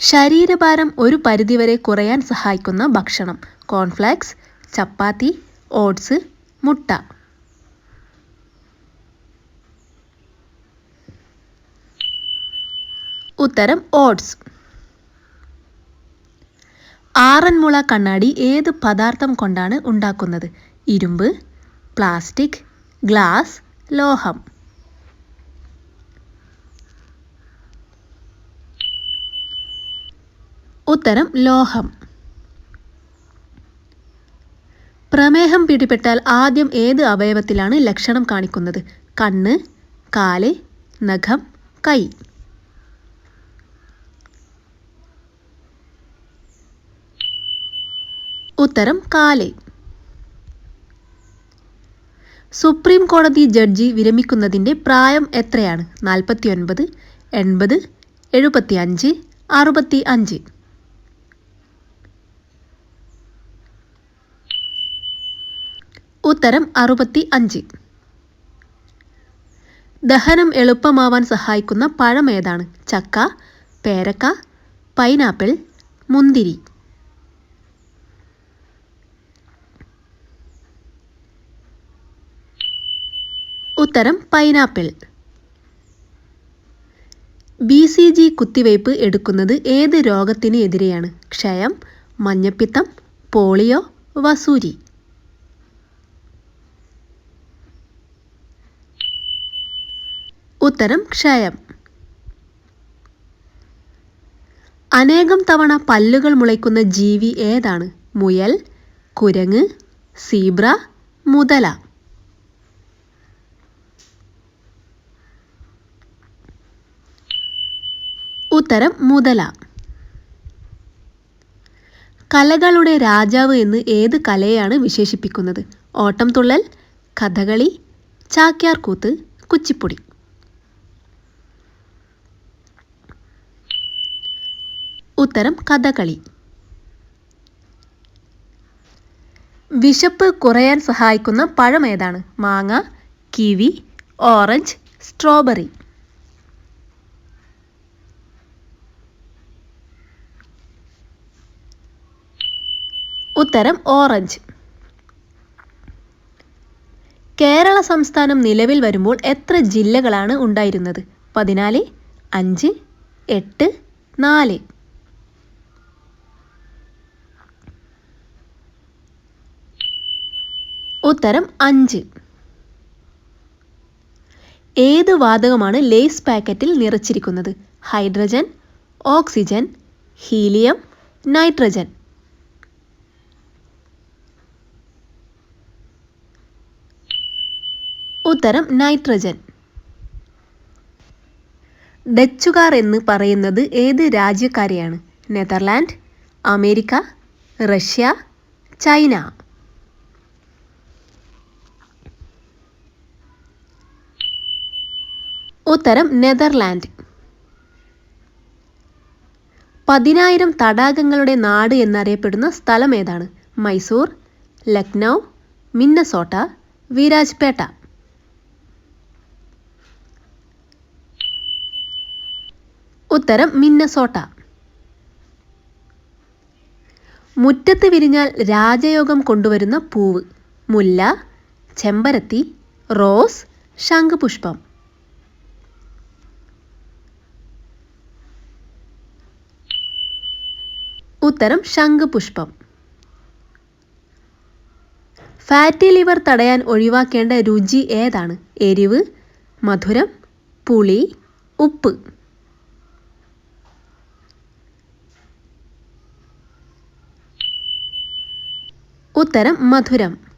ശരീരഭാരം ഒരു പരിധിവരെ കുറയാൻ സഹായിക്കുന്ന ഭക്ഷണം. കോൺഫ്ലാക്സ് ചപ്പാത്തി ഓട്സ് മുട്ട. ഉത്തരം ഓട്സ്. ആറന്മുള കണ്ണാടി ഏത് പദാർത്ഥം കൊണ്ടാണ് ഉണ്ടാക്കുന്നത്? ഇരുമ്പ് പ്ലാസ്റ്റിക് ഗ്ലാസ് ലോഹം. ഉത്തരം ലോഹം. പ്രമേഹം പിടിപെട്ടാൽ ആദ്യം ഏത് അവയവത്തിലാണ് ലക്ഷണം കാണിക്കുന്നത്? കണ്ണ് കാൽ നഖം കൈ. ഉത്തരം കാൽ. സുപ്രീം കോടതി ജഡ്ജി വിരമിക്കുന്നതിന്റെ പ്രായം എത്രയാണ്? നാൽപ്പത്തി ഒൻപത് എൺപത് എഴുപത്തി അഞ്ച് അറുപത്തി അഞ്ച് ഉത്തരം അറുപത്തി അഞ്ച് ദഹനം എളുപ്പമാവാൻ സഹായിക്കുന്ന പഴം ഏതാണ്? ചക്ക പേരക്ക പൈനാപ്പിൾ മുന്തിരി. ഉത്തരം പൈനാപ്പിൾ. ബി സി ജി കുത്തിവയ്പ് എടുക്കുന്നത് ഏത് രോഗത്തിന് എതിരെയാണ്? ക്ഷയം മഞ്ഞപ്പിത്തം പോളിയോ വസൂരി. ഉത്തരം ക്ഷയം. അനേകം തവണ പല്ലുകൾ മുളയ്ക്കുന്ന ജീവി ഏതാണ്? മുയൽ കുരങ്ങ് സീബ്ര മുതല. ഉത്തരം മുതല. കലകളുടെ രാജാവ് എന്ന് ഏത് കലയെയാണ് വിശേഷിപ്പിക്കുന്നത്? ഓട്ടം തുള്ളൽ കഥകളി ചാക്യാർകൂത്ത് കുച്ചിപ്പുടി. ഉത്തരം കഥകളി. വിശപ്പ് കുറയാൻ സഹായിക്കുന്ന പഴം ഏതാണ്? മാങ്ങ കിവി ഓറഞ്ച് സ്ട്രോബെറി. ഉത്തരം ഓറഞ്ച്. കേരള സംസ്ഥാനം നിലവിൽ വരുമ്പോൾ എത്ര ജില്ലകളാണ് ഉണ്ടായിരുന്നത്? പതിനാല് അഞ്ച് എട്ട് നാല്. ഉത്തരം അഞ്ച്. ഏത് വാതകമാണ് ലേസ് പാക്കറ്റിൽ നിറച്ചിരിക്കുന്നത്? Hydrogen oxygen helium nitrogen. ഉത്തരം നൈട്രജൻ. ഡച്ചുകാർ എന്ന് പറയുന്നത് ഏത് രാജ്യക്കാരെയാണ്? Netherland America Russia China. ഉത്തരം നെതർലാൻഡ്. പതിനായിരം തടാകങ്ങളുടെ നാട് എന്നറിയപ്പെടുന്ന സ്ഥലം ഏതാണ്? മൈസൂർ ലക്നൗ മിന്നസോട്ട വിരാജ്പേട്ട. ഉത്തരം മിന്നസോട്ട. മുറ്റത്ത് വിരിഞ്ഞാൽ രാജയോഗം കൊണ്ടുവരുന്ന പൂവ്. മുല്ല ചെമ്പരത്തി റോസ് ശംഖുപുഷ്പം. ഉത്തരം ശംഖുപുഷ്പം. ഫാറ്റി ലിവർ തടയാൻ ഒഴിവാക്കേണ്ട രുചി ഏതാണ്? എരിവ് മധുരം പുളി ഉപ്പ്. ഉത്തരം മധുരം.